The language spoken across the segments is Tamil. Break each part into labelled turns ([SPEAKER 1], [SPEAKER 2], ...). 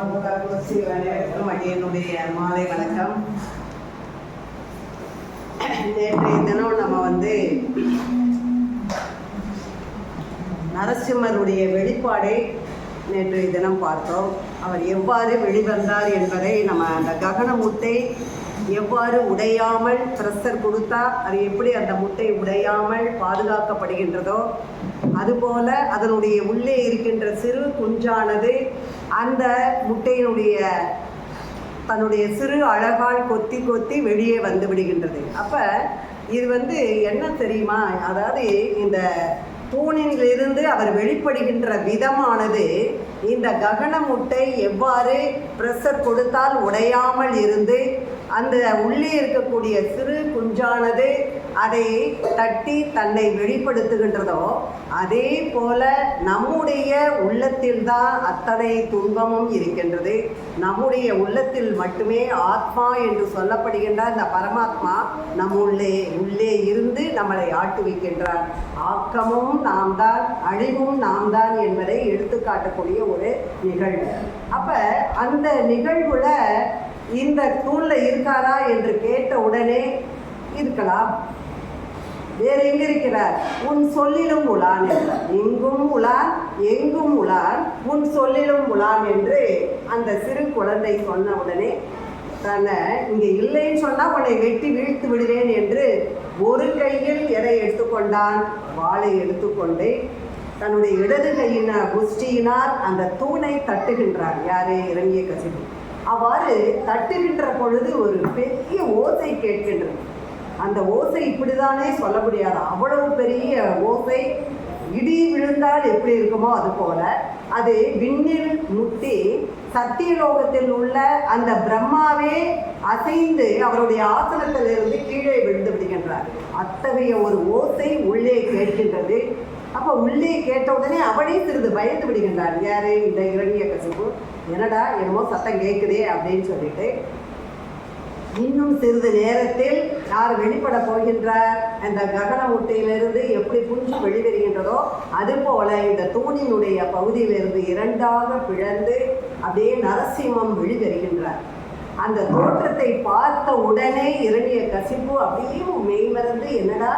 [SPEAKER 1] அனைவருக்கும் அடியனுடைய மாலை வணக்கம். நேற்றைய தினம் நம்ம வந்து நரசிம்மருடைய வெளிப்பாடை நேற்றைய தினம் பார்த்தோம். அவர் எவ்வாறு வெளிவந்தார் என்பதை நம்ம அந்த ககனமுத்தை எவ்வாறு உடையாமல் ப்ரெஷர் கொடுத்தா அது எப்படி அந்த முட்டை உடையாமல் பாதுகாக்கப்படுகின்றதோ அதுபோல அதனுடைய உள்ளே இருக்கின்ற சிறு குஞ்சானது அந்த முட்டையினுடைய தன்னுடைய சிறு அழகால் கொத்தி கொத்தி வெளியே வந்து விடுகின்றது. அப்போ இது வந்து என்ன தெரியுமா? அதாவது இந்த தூணிலிருந்து அவர் வெளிப்படுகின்ற விதமானது இந்த ககன முட்டை எவ்வாறு ப்ரெஷர் கொடுத்தால் உடையாமல் இருந்து அந்த உள்ளே இருக்கக்கூடிய சிறு குஞ்சானது அதை தட்டி தன்னை வெளிப்படுத்துகின்றதோ அதே போல நம்முடைய உள்ளத்தில்தான் அத்தனை துன்பமும் இருக்கின்றது. நம்முடைய உள்ளத்தில் மட்டுமே ஆத்மா என்று சொல்லப்படுகின்ற அந்த பரமாத்மா நம்முள்ளே உள்ளே இருந்து நம்மளை ஆட்டுவிக்கின்றார். ஆக்கமும் நாம் தான் அழிவும் நாம் தான் என்பதை எடுத்துக்காட்டக்கூடிய ஒரு நிகழ்வு. அப்ப அந்த நிகழ்வுல இந்த தூண்ல இருக்காரா என்று கேட்ட உடனே இருக்கலாம். வேற எங்க இருக்கிறார்? உன் சொல்லிலும் உலான் என்றார் எங்கும் உலான் எங்கும் உலான் உன் சொல்லிலும் உலான் என்று அந்த சிறு குழந்தை சொன்ன உடனே தன்னை இங்கே இல்லைன்னு சொன்னால் உன்னை வெட்டி வீழ்த்து விடுவேன் என்று ஒரு கையில் எதை எடுத்துக்கொண்டான் வாளை எடுத்துக்கொண்டு தன்னுடைய இடது கையின் புஷ்டியினால் அந்த தூணை தட்டுகின்றார் யாரே? இறங்கிய கசிப்பு அவ்வாறு தட்டுகின்ற பொழுது ஒரு பெரிய ஓசை கேட்கின்றது. அந்த ஓசை இப்படிதானே சொல்ல முடியாது அவ்வளவு பெரிய ஓசை. இடி விழுந்தால் எப்படி இருக்குமோ அது போல. அது விண்ணில் முட்டி சத்தியலோகத்தில் உள்ள அந்த பிரம்மாவே அசைந்து அவருடைய ஆசனத்திலிருந்து கீழே விழுந்து விடுகின்றார். அத்தகைய ஒரு ஓசை உள்ளே கேட்கின்றது. அப்போ உள்ளே கேட்ட உடனே அவனே சிறிது பயந்து விடுகின்றார் யாரு இந்த இரணிய கசிப்பு? என்னடா என்னமோ சத்தம் கேட்குதே அப்படின்னு சொல்லிட்டு இன்னும் சிறிது நேரத்தில் யார் வெளிப்பட போகின்றார்? அந்த ககன முட்டையிலிருந்து எப்படி புஞ்சு வெளிவருகின்றதோ அதுபோல இந்த தூணினுடைய பகுதியிலிருந்து இரண்டாக பிளந்து அப்படியே நரசிம்மம் வெளிவருகின்றார். அந்த தோற்றத்தை பார்த்த உடனே இரணிய கசிப்பு அப்படியே மெய்மறந்து என்னடா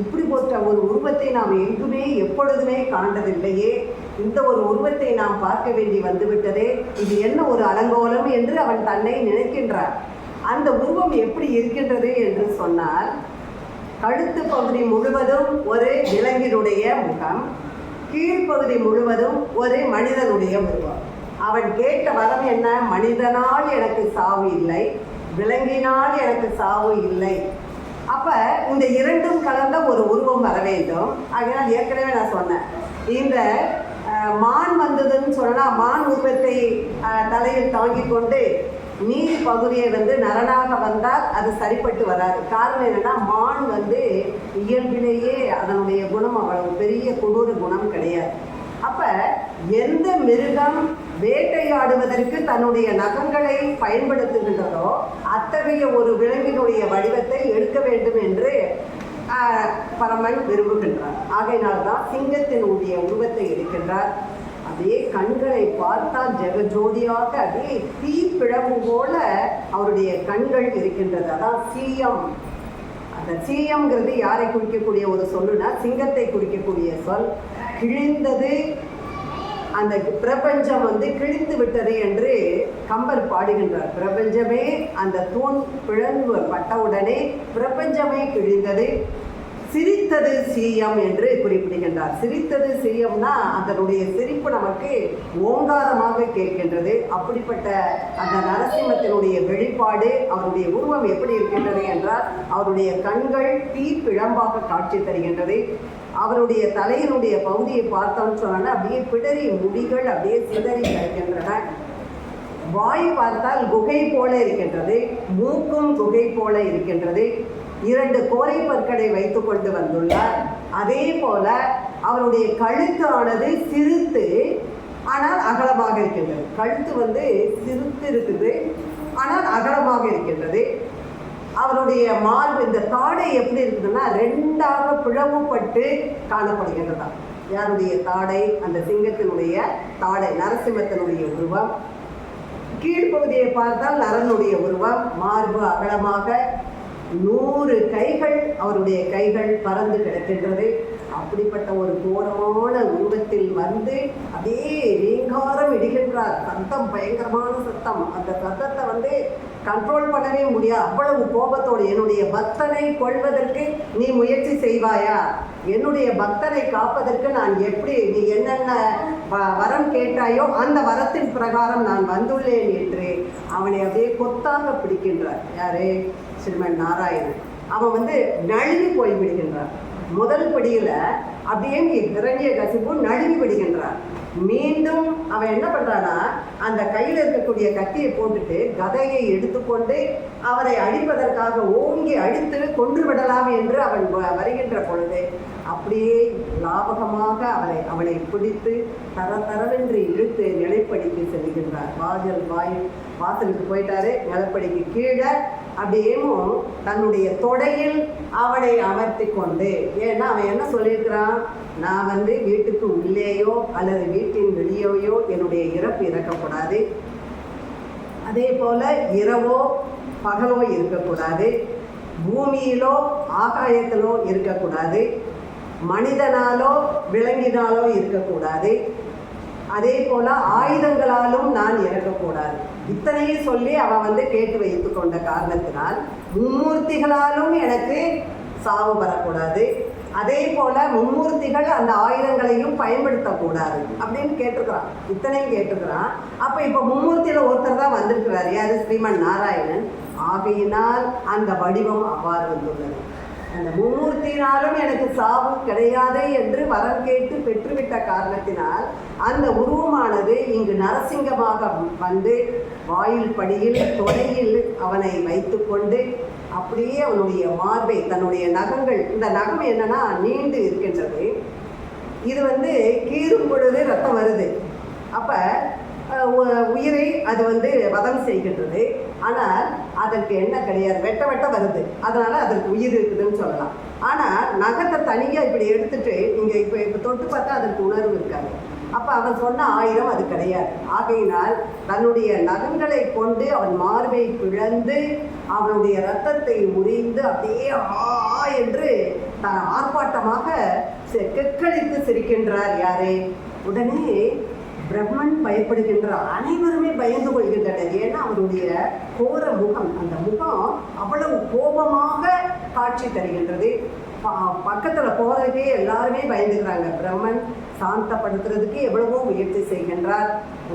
[SPEAKER 1] இப்படி போட்ட ஒரு உருவத்தை நாம் எங்குமே எப்பொழுதுமே காண்டதில்லையே இந்த ஒரு உருவத்தை நாம் பார்க்க வேண்டி வந்துவிட்டதே. இது என்ன ஒரு அலங்கோலம் என்று அவன் தன்னை நினைக்கின்றான். அந்த உருவம் எப்படி இருக்கின்றது என்று சொன்னால் கழுத்து பகுதி முழுவதும் ஒரு விலங்கினுடைய முகம் கீழ்ப்பகுதி முழுவதும் ஒரு மனிதனுடைய உருவம். அவன் கேட்ட வரம் என்ன? மனிதனால் எனக்கு சாவு இல்லை விலங்கினால் எனக்கு சாவு இல்லை. அப்போ இந்த இரண்டும் கலந்த ஒரு உருவம் வர வேண்டும். அதனால் ஏற்கனவே நான் சொன்னேன். இந்த மான் வந்ததுன்னு சொன்னால் மான் உருவத்தை தலையில் தாங்கி கொண்டு நீதி பகுதியை வந்து நரனாக வந்தால் அது சரிப்பட்டு வராது. காரணம் என்னன்னா மான் வந்து இயல்பிலேயே அதனுடைய குணம் அவ்வளவு பெரிய கொடூர குணம் கிடையாது. அப்போ எந்த மிருகம் வேட்டையாடுவதற்கு தன்னுடைய நகங்களை பயன்படுத்துகின்றதோ அத்தகைய ஒரு விலங்கினுடைய வடிவத்தை எடுக்க வேண்டும் என்று பரமன் விரும்புகின்றார். ஆகையினால்தான் சிங்கத்தினுடைய உருவத்தை எடுக்கின்றார். அப்படியே கண்களை பார்த்தால் ஜெகஜோதியாக அப்படியே தீப்பிழம்பு போல அவருடைய கண்கள் இருக்கின்றது. அதான் சீயம். அந்த சீயம்ங்கிறது யாரை குறிக்கக்கூடிய ஒரு சொல்லுனா சிங்கத்தை குறிக்கக்கூடிய சொல். கிழிந்தது அந்த பிரபஞ்சம் வந்து கிழிந்து விட்டது என்று கம்பர் பாடுகின்றார். பிரபஞ்சமே அந்த தூண் பிளந்து பட்டவுடனே பிரபஞ்சமே கிழிந்தது சிரித்தது சீயம் என்று குறிப்பிடுகின்றார். சிரித்தது சீயம்னா அதனுடைய சிரிப்பு நமக்கு ஓங்காரமாக கேட்கின்றது. அப்படிப்பட்ட அந்த நரசிம்மத்தினுடைய வெளிப்பாடு அவருடைய உருவம் எப்படி இருக்கின்றது என்றால் அவருடைய கண்கள் தீப்பிழம்பாக காட்சி தருகின்றது. அவருடைய தலையினுடைய பகுதியை பார்த்தோம்னு சொன்னோன்னா அப்படியே பிடரி முடிகள் அப்படியே சிதறி கிடைக்கின்றன. வாய் பார்த்தால் குகை போல இருக்கின்றது மூக்கும் குகை போல இருக்கின்றது. இரண்டு கோரை பற்களை வைத்துக் கொண்டு வந்துள்ளார். அதே போல அவருடைய கழுத்தானது சிறுத்து ஆனால் அகலமாக இருக்கின்றது. கழுத்து வந்து சிறுத்து இருக்குது ஆனால் அகலமாக இருக்கின்றது. அவருடைய மார்பு இந்த தாடை எப்படி இருக்குதுன்னா ரெண்டாக பிளவுபட்டு காணப்படுகின்றதா. யாருடைய தாடை? அந்த சிங்கத்தினுடைய தாடை நரசிம்மத்தினுடைய உருவம். கீழ்ப்பகுதியை பார்த்தால் நரனுடைய உருவம். மார்பு அகலமாக நூறு கைகள் அவருடைய கைகள் பறந்து கிடக்கின்றது. அப்படிப்பட்ட ஒரு கோரமான உருவத்தில் வந்து அதே ரீங்காரம் இடுகின்றார். சத்தம் பயங்கரமான சத்தம். அந்த சத்தத்தை வந்து கண்ட்ரோல் பண்ணவே முடியாது அவ்வளவு கோபத்தோடு என்னுடைய பக்தனை கொள்வதற்கு நீ முயற்சி செய்வாயா? என்னுடைய பக்தனை காப்பதற்கு நான் எப்படி நீ என்னென்ன வ- வரம் கேட்டாயோ அந்த வரத்தின் பிரகாரம் நான் வந்துள்ளேன் என்று அவனை அப்படியே கொத்தாக பிடிக்கின்றார். யாரு? ஸ்ரீமன் நாராயணன். அவன் வந்து நழுவி போய் விடுகின்றான் முதல் படியில் அப்படியே இறங்கிய கசிப்பு நழுவி விடுகின்றான். மீண்டும் அவன் என்ன பண்றானா அந்த கையில் இருக்கக்கூடிய கத்தியை போட்டுட்டு கதையை எடுத்துக்கொண்டு அவரை அழிப்பதற்காக ஓங்கி அழித்து கொன்று விடலாம் என்று அவன் வ- வருகின்ற பொழுது அப்படியே லாபகமாக அவரை அவனை பிடித்து தர தரவென்று இழுத்து நிலைப்படிக்கு செல்கின்றார். வாஜல் வாயில் வாசலுக்கு போயிட்டாரு. நிலப்படிக்கு கீழே அப்படியேவும் தன்னுடைய தொடையில் அவளை அமர்த்தி கொண்டு. ஏன்னா அவன் என்ன சொல்லியிருக்கிறான்? நான் வந்து வீட்டுக்கு உள்ளேயோ அல்லது வீட்டின் வெளியேயோ என்னுடைய இறப்பு இறக்கக்கூடாது அதே போல இரவோ பகலோ இருக்கக்கூடாது. பூமியிலோ ஆகாயத்திலோ இருக்கக்கூடாது. மனிதனாலோ விலங்கினாலோ இருக்கக்கூடாது. அதே போல ஆயுதங்களாலும் நான் இறக்கக்கூடாது. இத்தனையும் சொல்லி அவ வந்து கேட்டு வைத்து கொண்ட காரணத்தினால் மும்மூர்த்திகளாலும் எனக்கு சாவு வரக்கூடாது. அதே போல மும்மூர்த்திகள் அந்த ஆயுதங்களையும் பயன்படுத்தக்கூடாது அப்படின்னு கேட்டிருக்கிறான். இத்தனையும் கேட்டிருக்கிறான். அப்ப இப்ப மும்மூர்த்தியில ஒருத்தர் தான் வந்திருக்கிறார். யாரு? ஸ்ரீமன் நாராயணன். ஆகையினால் அந்த வடிவம் அவ்வாறு வந்துள்ளது. அந்த மும்மூர்த்தியினாலும் எனக்கு சாவு கிடையாது என்று வரம் கேட்டு பெற்றுவிட்ட காரணத்தினால் அந்த உருவமானது இங்கு நரசிங்கமாக வந்து வாயில் படியில் தொடையில் அவனை வைத்துக்கொண்டு அப்படியே அவனுடைய மார்பை தன்னுடைய நகங்கள் இந்த நகம் என்னன்னா நீண்டு இருக்கின்றது. இது வந்து கீறும் பொழுது ரத்தம் வருது. அப்போ உயிரை அது வந்து வதம் செய்கின்றது. ஆனால் அதற்கு என்ன கிடையாது. வெட்ட வெட்ட வருது. அதனால அதற்கு உயிர் இருக்குதுன்னு சொல்லலாம். ஆனால் நகத்தை தனியாக இப்படி எடுத்துட்டு இங்கே இப்போ இப்போ தொட்டு பார்த்தா அதற்கு உணர்வு இருக்காது. அப்போ அவன் சொன்ன ஆயிரம் அது கிடையாது. ஆகையினால் தன்னுடைய நகங்களை கொண்டு அவன் மார்பை பிளந்து அவனுடைய ரத்தத்தை முறிந்து அப்படியே ஆ என்று தன் ஆர்ப்பாட்டமாக கெக்களித்து சிரிக்கின்றார் யாரே? உடனே பிரம்மன் பயப்படுகின்ற அனைவருமே பயந்து கொள்கின்றனர். ஏன்னா அவருடைய கோர முகம் அந்த முகம் அவ்வளவு கோபமாக காட்சி தருகின்றது. பக்கத்துல போறதுக்கே எல்லாருமே பயந்துக்கிறாங்க. பிரம்மன் சாந்தப்படுத்துறதுக்கு எவ்வளவோ முயற்சி செய்கின்றார்.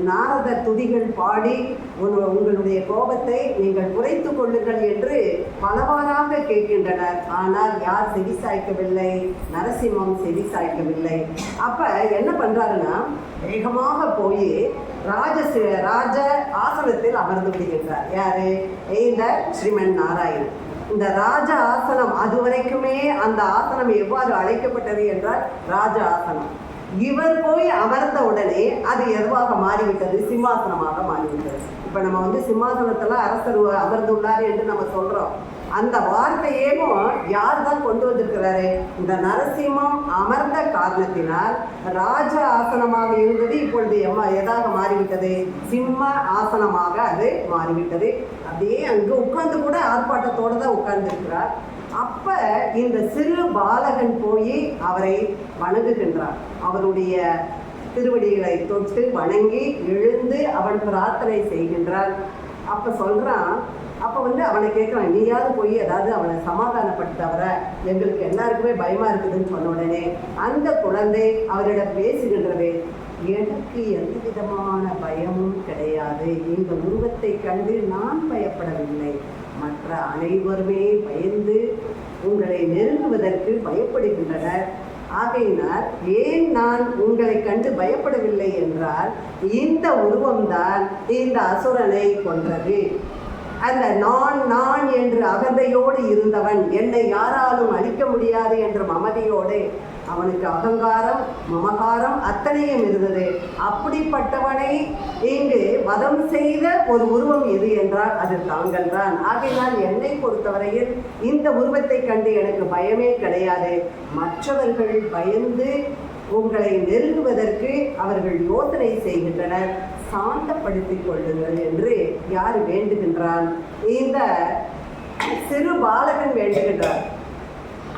[SPEAKER 1] நாரத துதிகள் பாடி உங்களுடைய கோபத்தை நீங்கள் குறைத்து கொள்ளுங்கள் என்று பலவாறாக கேட்கின்றனர். ஆனால் யார் செவி சாய்க்கவில்லை? நரசிம்மம் செவி சாய்க்கவில்லை. அப்ப என்ன பண்றாருன்னா வேகமாக போய் ராஜ ராஜ ஆசனத்தில் அமர்ந்து விடுகின்றார். யாரு? இந்த ஸ்ரீமன் நாராயணன். இந்த ராஜ ஆசனம் அது வரைக்குமே அந்த ஆசனம் எவ்வாறு அழைக்கப்பட்டது என்றால் ராஜ ஆசனம். இவர் போய் அமர்ந்த உடனே அது எதுவாக மாறிவிட்டது? சிம்மாசனமாக மாறிவிட்டது. இப்போ நம்ம வந்து சிம்மாசனத்தில் அரசர் அமர்ந்துள்ளார் என்று நம்ம சொல்கிறோம் அந்த வார்த்தையேவும் யார் தான் கொண்டு வந்திருக்கிறாரு? இந்த நரசிம்மம் அமர்ந்த காரணத்தினால் ராஜ ஆசனமாக இருந்தது. இப்பொழுது எம்மா எதாக மாறிவிட்டது? சிம்ம ஆசனமாக அது மாறிவிட்டது. அப்படியே அங்கு உட்கார்ந்து கூட ஆர்ப்பாட்டத்தோட தான் உட்கார்ந்துருக்கிறார். அப்போ இந்த சிறு பாலகன் போய் அவரை வணங்குகின்றார். அவருடைய திருவடிகளை தொட்டு வணங்கி எழுந்து அவன் பிரார்த்தனை செய்கின்றான். அப்ப சொல்றான் அப்ப வந்து அவனை கேட்கிறான் நீயாவது போய் ஏதாவது அவனை சமாதானப்படுத்தவர? எங்களுக்கு எல்லாருக்குமே பயமா இருக்குதுன்னு சொன்ன உடனே அந்த குழந்தை அவரிடம் பேசுகின்றது. எனக்கு எந்த விதமான பயமும் கிடையாது. இந்த உருவத்தை கண்டு நான் பயப்படவில்லை. மற்ற அனைவருமே பயந்து உங்களை நெருங்குவதற்கு பயப்படுகின்றனர். ஆகையினால் ஏன் நான் உங்களை கண்டு பயப்படவில்லை என்றால் இந்த உருவம்தான் இந்த அசுரனை கொன்றது. அந்த நான் நான் என்று அகந்தையோடு இருந்தவன் என்னை யாராலும் அழிக்க முடியாது என்ற மமதியோடு அவனுக்கு அகங்காரம் மமகாரம் அத்தனையும் இருந்தது. அப்படிப்பட்டவனை இங்கு வதம் செய்த ஒரு உருவம் எது என்றால் அது தாங்கள் தான் ஆகையினால் என்னை பொறுத்தவரையில் இந்த உருவத்தை கண்டு எனக்கு பயமே கிடையாது. மற்றவர்கள் பயந்து உங்களை நெருங்குவதற்கு அவர்கள் யோசனை செய்கின்றனர். சாந்தப்படுத்திக் கொள்ளுங்கள் என்று யார் வேண்டுகின்றான்? இந்த சிறு பாலகன் வேண்டுகின்றார்.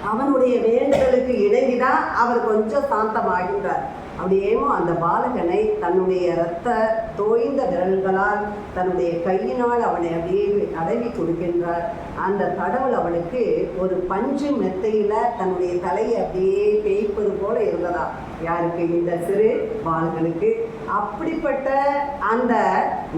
[SPEAKER 1] அவனுடைய வேண்டுதலுக்கு இணங்கிதான் அவர் கொஞ்சம் சாந்தமாகின்றார். அப்படியேமோ அந்த பாலகனை தன்னுடைய இரத்த தோய்ந்த விரல்களால் தன்னுடைய கையினால் அவனை அப்படியே தடவி கொடுக்கின்றார். அந்த கடவுள் அவனுக்கு ஒரு பஞ்சு மெத்தையில தன்னுடைய தலையை அப்படியே தேய்ப்பது போல இருந்ததா? யாருக்கு? இந்த சிறு பாலகனுக்கு. அப்படிப்பட்ட அந்த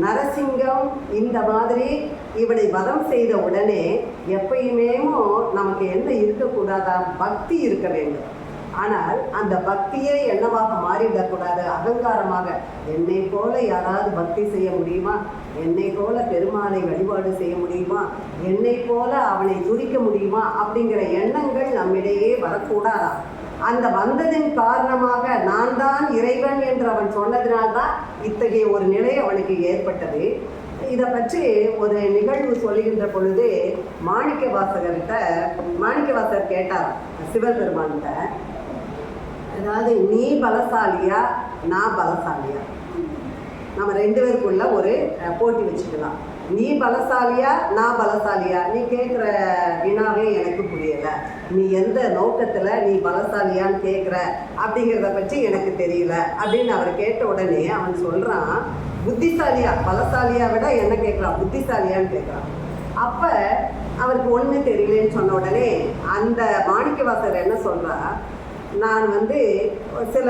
[SPEAKER 1] நரசிங்கம் இந்த மாதிரி இவனை வதம் செய்த உடனே எப்பயுமேமோ நமக்கு என்ன இருக்கக்கூடாதா? பக்தி இருக்க வேண்டும். ஆனால் அந்த பக்தியே என்னவாக மாறிவிடக்கூடாது? அகங்காரமாக. என்னை போல யாராவது பக்தி செய்ய முடியுமா? என்னை போல பெருமாளை வழிபாடு செய்ய முடியுமா? என்னை போல அவனை துதிக்க முடியுமா? அப்படிங்கிற எண்ணங்கள் நம்மிடையே வரக்கூடாதா? அந்த வந்ததின் காரணமாக நான் தான் இறைவன் என்று அவன் சொன்னதினால்தான் இத்தகைய ஒரு நிலை அவனுக்கு ஏற்பட்டது. இதை பற்றி ஒரு நிகழ்வு சொல்லுகின்ற பொழுது மாணிக்க வாசகர்கிட்ட மாணிக்க வாசகர் கேட்டார் சிவபெருமான்கிட்ட அதாவது நீ பலசாலியா நான் பலசாலியா? நம்ம ரெண்டு பேருக்குள்ள ஒரு போட்டி வச்சுக்கலாம். நீ பலசாலியா நான் பலசாலியா? நீ கேட்குற வினாவே எனக்கு புரியல. நீ எந்த நோக்கத்தில் நீ பலசாலியான்னு கேட்குற அப்படிங்கிறத பற்றி எனக்கு தெரியல அப்படின்னு அவர் கேட்ட உடனே அவன் சொல்கிறான் புத்திசாலியா பலசாலியா விட என்ன கேட்குறான் புத்திசாலியான்னு கேட்குறான் அப்போ அவருக்கு ஒன்று தெரியலன்னு சொன்ன உடனே அந்த மாணிக்கவாசர் என்ன சொல்கிறா நான் வந்து சில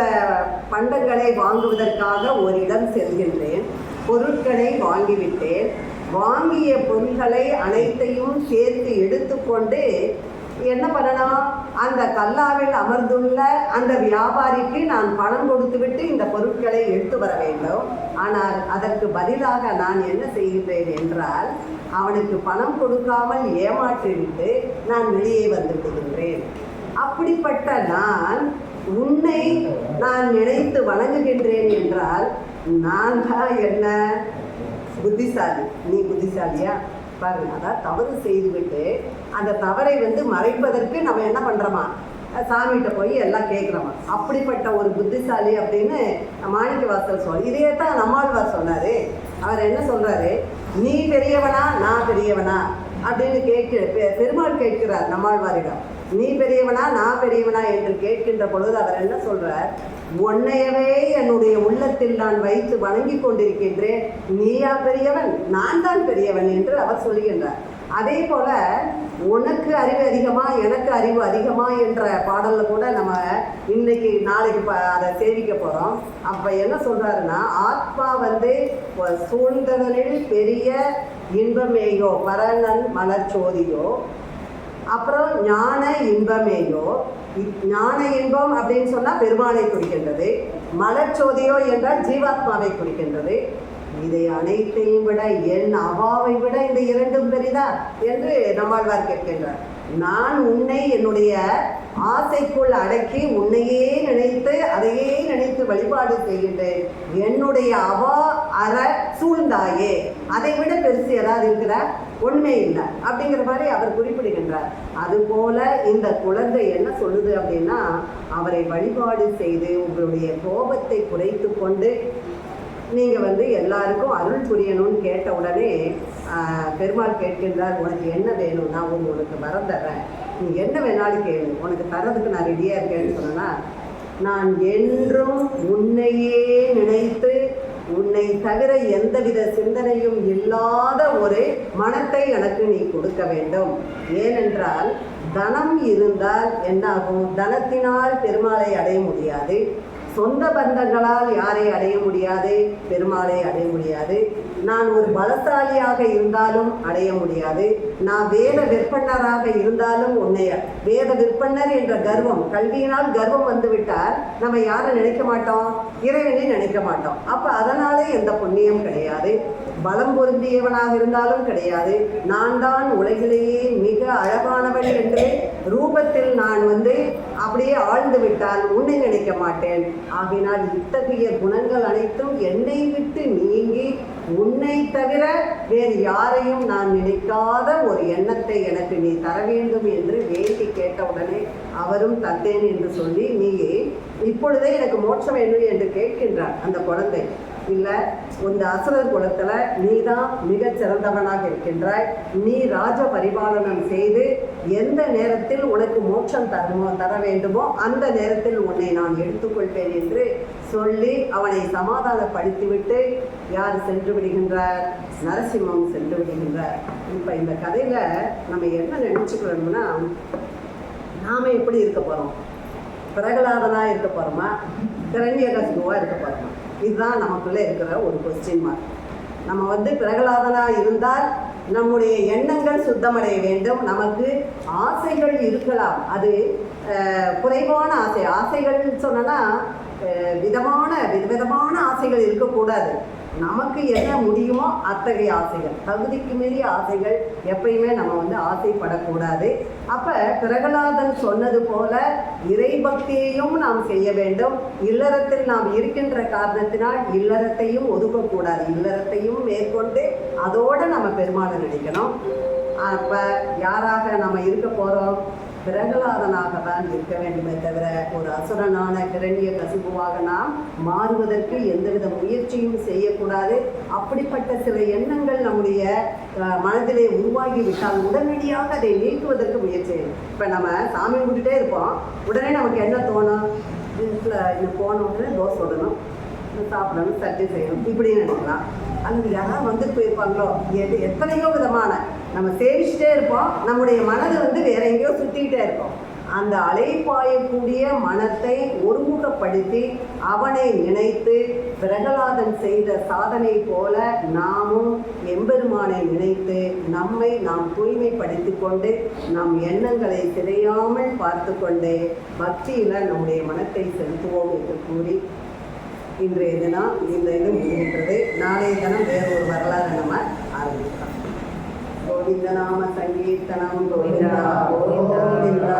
[SPEAKER 1] பண்டங்களை வாங்குவதற்காக ஒரு இடம் செல்கின்றேன் பொருட்களை வாங்கிவிட்டேன் வாங்கிய பொருள்களை அனைத்தையும் சேர்த்து எடுத்துக்கொண்டு என்ன பண்ணலாம்? அந்த கல்லாவில் அமர்ந்துள்ள அந்த வியாபாரிக்கு நான் பணம் கொடுத்துவிட்டு இந்த பொருட்களை எடுத்து வர வேண்டும். ஆனால் அதற்கு பதிலாக நான் என்ன செய்கின்றேன் என்றால் அவனுக்கு பணம் கொடுக்காமல் ஏமாற்றிவிட்டு நான் வெளியே வந்து விடுகின்றேன் அப்படிப்பட்ட நான் உன்னை நான் நினைத்து வணங்குகின்றேன் என்றால் நான் தான் என்ன? புத்திசாலி. நீ புத்திசாலியா? பாருங்க அதான் தவறு செய்துவிட்டு அந்த தவறை வந்து மறைப்பதற்கு நம்ம என்ன பண்ணுறோமா சாமிகிட்ட போய் எல்லாம் கேட்குறோமா? அப்படிப்பட்ட ஒரு புத்திசாலி அப்படின்னு மாணிக்க வாசல் சொல் இதே தான் நம்மாழ்வார் சொன்னார். அவர் என்ன சொல்றாரு? நீ பெரியவனா நான் பெரியவனா? அப்படின்னு கேட்க பெ- பெருமாள் கேட்கிறார் நம்மாழ்வாரிடம். நீ பெரியவனா நான் பெரியவனா என்று கேட்கின்ற பொழுது அவர் என்ன சொல்றார்? உன்னையவே என்னுடைய உள்ளத்தில் நான் வைத்து வணங்கி கொண்டிருக்கின்றேன். நீயா பெரியவன்? நான் தான் பெரியவன் என்று அவர் சொல்கின்றார் அதே போல உனக்கு அறிவு அதிகமா எனக்கு அறிவு அதிகமா என்ற பாடல்ல கூட நம்ம இன்னைக்கு நாளைக்கு ப- அதை சேவிக்க போறோம். அப்ப என்ன சொல்றாருன்னா ஆத்மா வந்து சூழ்ந்தவனில் பெரிய இன்பமேயோ பரணன் மலர்ச்சோதியோ அப்புறம் ஞான இன்பமேயோ ஞான இன்பம் அப்படின்னு சொன்னால் பெருமாளை குறிக்கின்றது மலச்சோதியோ என்றால் ஜீவாத்மாவை குறிக்கின்றது. இதை அனைத்தையும் விட என் அவாவை விட இந்த இரண்டும் பெரிதா என்று நம்மாழ்வார் கேட்கின்றார். நான் உன்னை என்னுடைய ஆசைக்குள் அடக்கி உன்னையே நினைத்து அதையே நினைத்து வழிபாடு செய்கின்றேன். என்னுடைய அவா அற சூழ்ந்தாயே. அதை விட பெருசு ஏதாவது இருக்கிற உண்மை இல்லை. அப்படிங்கிற மாதிரி அவர் குறிப்பிடுகின்றார். அதுபோல இந்த குழந்தை என்ன சொல்லுது அப்படின்னா அவரை வழிபாடு செய்து உங்களுடைய கோபத்தை குறைத்து கொண்டு நீங்கள் வந்து எல்லாருக்கும் அருள் புரியணும்னு கேட்ட உடனே பெருமாள் கேட்கின்றார் உனக்கு என்ன வேணும் நான் ஒரு உனக்கு வரம் தர்றேன். நீ என்ன வேணாலும் கேளு. உனக்கு தர்றதுக்கு நான் ரெடியாக இருக்கேன்னு சொன்னேன்னா நான் என்றும் உன்னையே நினைத்து உன்னை தவிர எந்தவித சிந்தனையும் இல்லாத ஒரு மனத்தை எனக்கு நீ கொடுக்க வேண்டும். ஏனென்றால் தனம் இருந்தால் என்னாகும்? தனத்தினால் பெருமாளை அடைய முடியாது. சொந்த பந்தங்களால் யாரை அடைய முடியாது பெருமாளை அடைய முடியாது. நான் ஒரு பலசாலியாக இருந்தாலும் அடைய முடியாது. நான் வேத விற்பனராக இருந்தாலும் உன்னை வேத விற்பனர் என்ற கர்வம் கல்வியினால் கர்வம் வந்துவிட்டால் நம்ம யாரை நினைக்க மாட்டோம்? இறைவனை நினைக்க மாட்டோம். அப்ப அதனாலே எந்த புண்ணியம் கிடையாது. பலம் பொருந்தியவனாக இருந்தாலும் கிடையாது. நான் தான் உலகிலேயே மிக அழகானவன் என்று ரூபத்தில் நான் வந்து அப்படியே ஆழ்ந்து விட்டால் உன்னை நினைக்க மாட்டேன். ஆகினால் இத்தகைய குணங்கள் அனைத்தும் என்னை விட்டு நீங்கி உன்னை தவிர வேறு யாரையும் நான் நினைக்காத ஒரு எண்ணத்தை எனக்கு நீ தர வேண்டும் என்று வேண்டி கேட்டவுடனே அவரும் தத்தேன் என்று சொல்லி நீ இப்பொழுதே எனக்கு மோட்சம் வேண்டும் என்று கேட்கின்றார் அந்த குழந்தை. இல்லை இந்த அசுரர் குலத்தில் நீ தான் மிகச் சிறந்தவனாக இருக்கின்றாய். நீ ராஜ பரிபாலனம் செய்து எந்த நேரத்தில் உனக்கு மோட்சம் தருமோ தர வேண்டுமோ அந்த நேரத்தில் உன்னை நான் எடுத்துக்கொள்வேன் என்று சொல்லி அவனை சமாதானப்படுத்திவிட்டு யார் சென்று விடுகின்றார்? நரசிம்மம் சென்று விடுகின்றார். இப்போ இந்த கதையில் நம்ம என்ன நினச்சிக்கிறோம்னா நாம எப்படி இருக்க போகிறோம் பிரகலாதனாக இருக்க போகிறோமா கிரண்யகசுவாக இருக்க போகிறோமா இதுதான் நமக்குள்ளே இருக்கிற ஒரு கொஸ்டின் மார்க் நம்ம வந்து பிரகலாதனாக இருந்தால் நம்முடைய எண்ணங்கள் சுத்தமடைய வேண்டும். நமக்கு ஆசைகள் இருக்கலாம். அது குறைவான ஆசை. ஆசைகள்னு சொன்னோன்னா விதமான விதவிதமான ஆசைகள் இருக்கக்கூடாது. நமக்கு என்ன முடியுமோ அத்தகைய ஆசைகள். தகுதிக்கு மீறிய ஆசைகள் எப்பயுமே நம்ம வந்து ஆசைப்படக்கூடாது. அப்ப பிரகலாதன் சொன்னது போல இறைபக்தியையும் நாம் செய்ய வேண்டும். இல்லறத்தில் நாம் இருக்கின்ற காரணத்தினால் இல்லறத்தையும் ஒதுக்கக்கூடாது. இல்லறத்தையும் மேற்கொண்டு அதோட நம்ம பெருமாளை நினைக்கணும். அப்ப யாராக நம்ம இருக்க போறோம்? பிரகலாதனாக தான் இருக்க வேண்டுமே தவிர ஒரு அசுரனான கிரண்ய கசிபுவாக நாம் மாறுவதற்கு எந்தவித முயற்சியும் செய்யக்கூடாது. அப்படிப்பட்ட சில எண்ணங்கள் நம்முடைய மனதிலே உருவாகி விட்டால் உடனடியாக அதை நீக்குவதற்கு முயற்சி இப்போ நம்ம சாமி கும்பிட்டுட்டே இருப்போம். உடனே நமக்கு என்ன தோணும்? வீட்டில் இன்னும் போன உடனே தோசை விடணும் சாப்பிடணும் சட்டி செய்யணும் இப்படின்னு நினைக்கலாம் அல்லது யாராவது வந்துட்டு போயிருப்பாங்களோ? எது எத்தனையோ விதமான. நம்ம சேவிச்சுட்டே இருப்போம். நம்முடைய மனது வந்து வேற எங்கேயோ சுற்றிக்கிட்டே இருக்கும். அந்த அலைப்பாயக்கூடிய மனத்தை ஒருமுகப்படுத்தி அவனை நினைத்து பிரகலாதன் செய்த சாதனை போல நாமும் எம்பெருமானை நினைத்து நம்மை நாம் தூய்மைப்படுத்தி கொண்டு நம் எண்ணங்களை சிதையாமல் பார்த்து கொண்டு பக்தியில் நம்முடைய மனத்தை செலுத்துவோம் என்று கூறி இன்றைய தினம் இந்த இது முடிகின்றது. நாளைய தினம் வேறொரு வரலாறு நம்ம ஆரம்பிக்கலாம். கோவிந்த நாம சங்கீர்த்தனம் கோவிந்தா கோவிந்தா.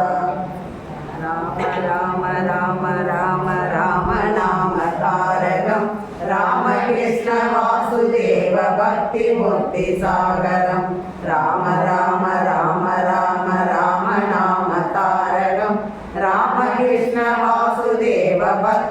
[SPEAKER 2] ராம ராம ராம ராம ராம நாம தாரகம். ராமகிருஷ்ண வாசுதேவ பக்தி முக்தி சாகரம். ராம ராம ராம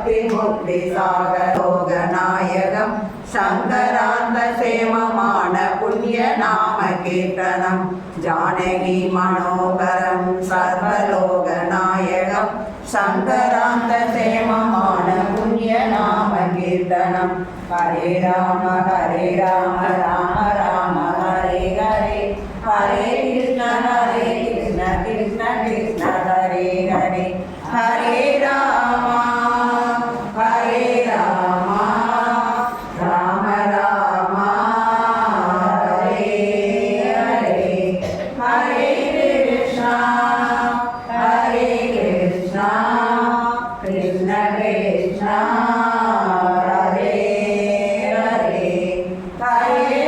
[SPEAKER 2] பக்தி முக்தி சாகரோகநாயகம் சங்கராந்த சேமமான புண்ணிய நாம கீர்த்தனம் ஜானகி மனோகரம் சர்வலோக நாயகம் சங்கராந்த சேமமான புண்ணிய நாம கீர்த்தனம் ஹரே ராம ஹரே ராம 来